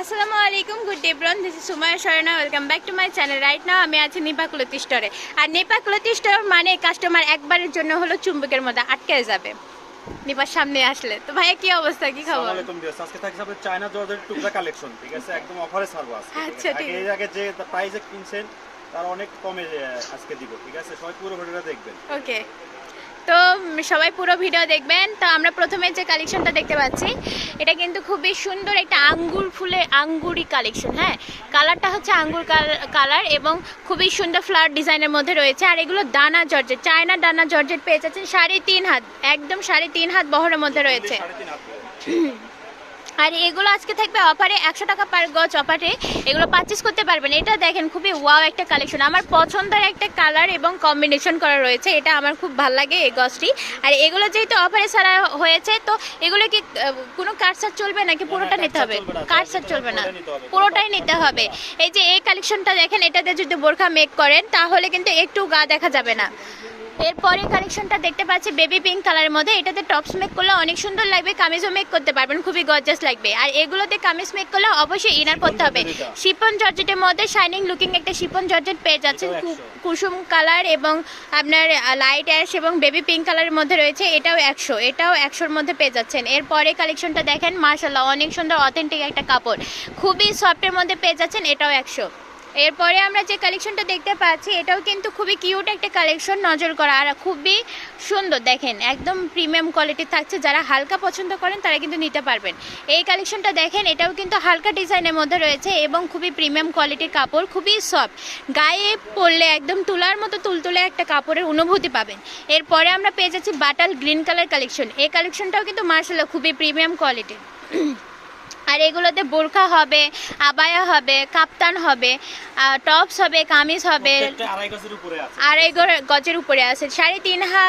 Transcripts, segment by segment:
আসসালামু আলাইকুম good day ব্রন this is Sumaiya Sharna welcome back to my channel right now আমি আছি নিপা কুলতি স্টোরে আর নিপা কুলতি স্টোর মানে কাস্টমার একবারের জন্য হলো চুম্বকের মধ্যে আটকে যাবে। নিপার সামনে আসলে। তো ভাইয়া কি অবস্থা? কি খবর? আসসালামাইকুম ভিউয়ার্স আজকে থাকছে আপনাদের চায়না জর্জের টুকরা কালেকশন ঠিক আছে? একদম অফারে ছাড়বো আজকে আচ্ছা, ঠিক আছে। এর আগে যে প্রাইসে কিনছেন তার অনেক কমে আজকে দিব ঠিক আছে? সবাই পুরো ভিডিওটা দেখবেন। ওকে তো সবাই পুরো ভিডিও দেখবেন। তো আমরা প্রথমে যে কালেকশনটা দেখতে পাচ্ছি এটা কিন্তু খুবই সুন্দর একটা আঙ্গুর ফুলের আঙ্গুরি কালেকশন হ্যাঁ? কালারটা হচ্ছে আঙ্গুর কালার এবং খুবই সুন্দর ফ্লাওয়ার ডিজাইনের মধ্যে রয়েছে। আর এগুলো দানা জর্জেট চায়না দানা জর্জেট পেয়ে যাচ্ছেন সাড়ে তিন হাত একদম সাড়ে তিন হাত বহরের মধ্যে রয়েছে। আর এগুলো আজকে থাকবে অফারে একশো টাকা পার গজ অফারে। এগুলো পারচেস করতে পারবেন। এটা দেখেন খুবই ওয়াও একটা কালেকশন আমার পছন্দের একটা কালার এবং কম্বিনেশন করা রয়েছে। এটা আমার খুব ভালো লাগে এই গজটি। আর এগুলো যেহেতু অফারে ছাড়া হয়েছে তো এগুলো কি কোনো কাটসার চলবে নাকি পুরোটা নিতে হবে? কাটছাট চলবে না। কাটসার চলবে না। পুরোটাই নিতে হবে। এই যে এই কালেকশনটা দেখেন এটাতে যদি বোরখা মেক করেন তাহলে কিন্তু একটু গা দেখা যাবে না। এরপরে কালেকশনটা দেখতে পাচ্ছি বেবি পিঙ্ক কালারের মধ্যে। এটাতে টপস মেক করলে অনেক সুন্দর লাগবে কামিজও মেক করতে পারবেন খুবই গর্জাস লাগবে। আর এগুলোতে কামিজ মেক করলে অবশ্যই ইনার করতে হবে। শিপন জর্জেটের মধ্যে শাইনিং লুকিং একটা শিপন জর্জেট পেয়ে যাচ্ছেন। এটাও কু- 100 কুসুম কালার এবং আপনার লাইট অ্যাশ এবং বেবি পিঙ্ক কালারের মধ্যে রয়েছে এটাও একশো। এটাও একশোর মধ্যে পেয়ে যাচ্ছেন। এরপরে কালেকশনটা দেখেন মার্শাল্লাহ অনেক সুন্দর অথেন্টিক একটা কাপড়। খুবই সফটের মধ্যে পেয়ে যাচ্ছেন এটাও একশো। এরপরে আমরা যে কালেকশনটা দেখতে পাচ্ছি, এটাও কিন্তু খুবই কিউট একটা কালেকশন নজর করা। আর খুবই সুন্দর, দেখেন, একদম প্রিমিয়াম কোয়ালিটি থাকছে। যারা হালকা পছন্দ করেন, তারা কিন্তু নিতে পারবেন। এই কালেকশনটা দেখেন, এটাও কিন্তু হালকা ডিজাইনের মধ্যে রয়েছে এবং খুবই প্রিমিয়াম কোয়ালিটির কাপড়, খুবই সফট গায়ে পরলে একদম তুলার মতো তুলতুলে একটা কাপড়ের অনুভূতি পাবেন। এরপরে আমরা পেয়ে যাচ্ছি বাটাল গ্রিন কালার কালেকশন এই কালেকশনটাও কিন্তু মার্শাল্লাহ খুবই প্রিমিয়াম কোয়ালিটির আর এগুলোতে বোরখা হবে আবায়া হবে কাপ্তান হবে টপস হবে কামিজ হবে। আড়াই গজের উপরে আছে। সাড়ে তিন হা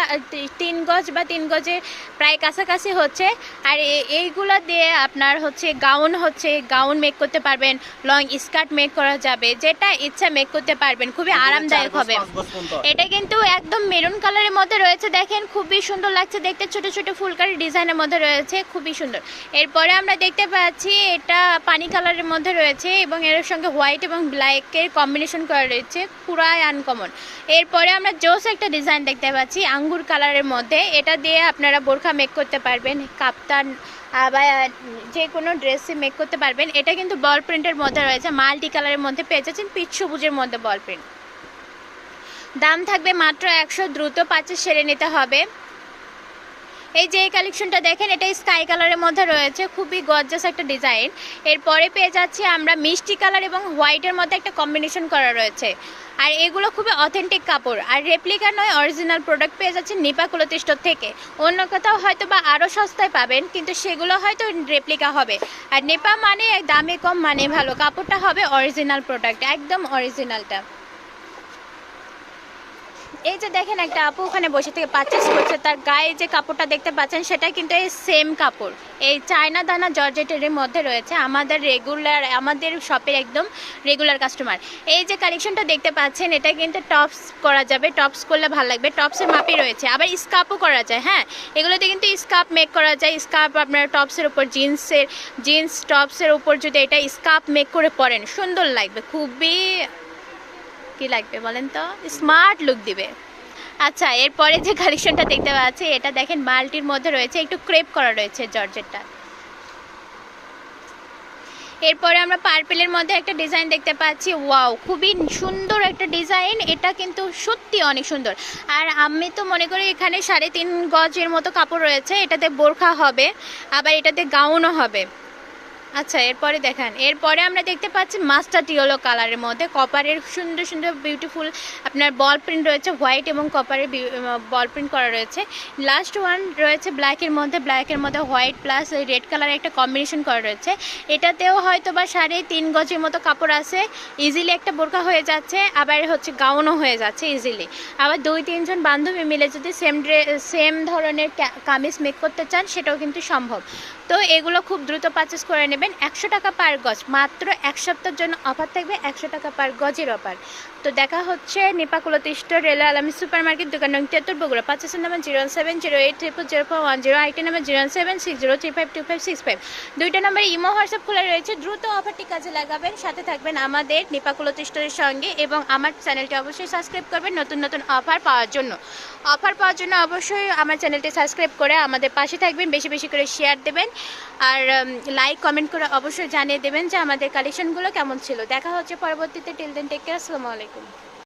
তিন গজ বা তিন গজের প্রায় কাছাকাছি হচ্ছে। আর এইগুলো দিয়ে আপনার হচ্ছে গাউন হচ্ছে গাউন মেক করতে পারবেন লং স্কার্ট মেক করা যাবে যেটা ইচ্ছা মেক করতে পারবেন খুবই আরামদায়ক হবে। গজ। এটা কিন্তু একদম মেরুন কালারের মধ্যে রয়েছে দেখেন খুবই সুন্দর লাগছে দেখতে ছোট ছোট ফুলকারি ডিজাইনের মধ্যে রয়েছে খুবই সুন্দর। এরপরে আমরা দেখতে পাচ্ছি এটা পানি কালারের মধ্যে রয়েছে এবং এর সঙ্গে হোয়াইট এবং ব্ল্যাকের কম্বিনেশন করা রয়েছে, পুরাই আনকমন। এরপরে আমরা জোস একটা ডিজাইন দেখতে পাচ্ছি, আঙ্গুর কালারের মধ্যে। এটা দিয়ে আপনারা বোরখা মেক করতে পারবেন, কাপ্তান বা যে কোনো ড্রেসে মেক করতে পারবেন। এটা কিন্তু বল প্রিন্টের মধ্যে রয়েছে মাল্টি কালারের মধ্যে পেয়ে যাচ্ছেন পিচ মধ্যে বল প্রিন্ট দাম থাকবে মাত্র একশো, দ্রুত পাঁচে সেরে নিতে হবে। এই যে কালেকশনটা দেখেন, এটা স্কাই কালারের মধ্যে রয়েছে, খুবই গর্জাস একটা ডিজাইন এরপরে পেয়ে যাচ্ছি আমরা মিষ্টি কালার এবং হোয়াইটের মধ্যে একটা কম্বিনেশন করা রয়েছে। আর এগুলো খুবই অথেন্টিক কাপড়, আর রেপ্লিকা নয় অরিজিনাল প্রোডাক্ট পেয়ে যাচ্ছে নিপা কুলতিষ্ঠ থেকে। অন্য কোথাও হয়তো বা আরও সস্তায় পাবেন, কিন্তু সেগুলো হয়তো রেপ্লিকা হবে। আর নেপা মানে দামে কম মানে ভালো, কাপড়টা হবে অরিজিনাল প্রোডাক্ট একদম অরিজিনালটা এই যে দেখেন একটা আপু ওখানে বসে থেকে পারচেস করছে, তার গায়ে যে কাপড়টা দেখতে পাচ্ছেন সেটা কিন্তু এই সেম কাপড়। এই চায়না দানা জর্জেটের মধ্যে রয়েছে, আমাদের রেগুলার আমাদের শপের একদম রেগুলার কাস্টমার এই যে কালেকশনটা দেখতে পাচ্ছেন, এটা কিন্তু টপস করা যাবে টপস করলে ভালো লাগবে টপসের মাপই রয়েছে। আবার স্কার্পও করা যায় হ্যাঁ? এগুলোতে কিন্তু স্কার্প মেক করা যায় স্কার্প আপনার টপসের উপর জিন্সের জিন্স টপসের উপর যদি এটা স্কার্প মেক করে পরেন, সুন্দর লাগবে, খুবই কি লাগবে বলেন তো? স্মার্ট লুক দিবে। আচ্ছা এরপরে যে কালেকশনটা দেখতে পাচ্ছি, এটা দেখেন মাল্টির মধ্যে রয়েছে, একটু ক্রেপ করা রয়েছে জর্জেটটা। এরপরে আমরা পার্পেলের মধ্যে একটা ডিজাইন দেখতে পাচ্ছি। ওয়াও খুবই সুন্দর একটা ডিজাইন এটা কিন্তু সত্যি অনেক সুন্দর। আর আমি তো মনে করি এখানে সাড়ে তিন গজের মতো কাপড় রয়েছে, এটাতে বোরখা হবে, আবার এটাতে গাউনও হবে। আচ্ছা এরপরে দেখান। এরপরে আমরা দেখতে পাচ্ছি মাস্টার টিওলো কালারের মধ্যে। কপারের সুন্দর সুন্দর বিউটিফুল আপনার বল প্রিন্ট রয়েছে হোয়াইট এবং কপারের বল প্রিন্ট করা রয়েছে। লাস্ট ওয়ান রয়েছে ব্ল্যাকের মধ্যে। ব্ল্যাকের মধ্যে হোয়াইট প্লাস রেড কালারের একটা কম্বিনেশন করা রয়েছে। এটাতেও হয়তো বা সাড়ে তিন গজের মতো কাপড় আছে। ইজিলি একটা বোরকা হয়ে যাচ্ছে, আবার হচ্ছে গাউনও হয়ে যাচ্ছে ইজিলি আবার দুই, তিনজন বান্ধবী মিলে যদি সেম সেম ধরনের কামিজ মেক করতে চান, সেটাও কিন্তু সম্ভব। তো এগুলো খুব দ্রুত পারচেস করে নেবেন পাবেন একশো টাকা পার গজ। মাত্র এক সপ্তাহের জন্য অফার থাকবে একশো টাকা পার গজের অফার তো দেখা হচ্ছে নেপাকুলতি স্টোর রেলা আলামী সুপার মার্কেট দোকান নং তিয়াত্তর, Bogura. পাঁচাশি number zero one seven zero eight triple zero four one zero. IT number zero seven six zero three five two five six five. দুইটা নাম্বার ইমো হোয়াটসঅ্যাপ খোলা রয়েছে। দ্রুত অফারটি কাজে লাগাবেন। সাথে থাকবেন আমাদের নেপাকুলতি স্টোরের সঙ্গে এবং আমার চ্যানেলটি অবশ্যই সাবস্ক্রাইব করবেন নতুন নতুন অফার পাওয়ার জন্য। অফার পাওয়ার জন্য অবশ্যই আমার চ্যানেলটি সাবস্ক্রাইব করে আমাদের পাশে থাকবেন। বেশি বেশি করে শেয়ার দেবেন। আর লাইক কমেন্ট করে অবশ্যই জানিয়ে দেবেন যে আমাদের কালেকশনগুলো কেমন ছিল। দেখা হচ্ছে পরবর্তীতে। টিল দেন টেক কেয়ার আসসালামু আলাইকুম।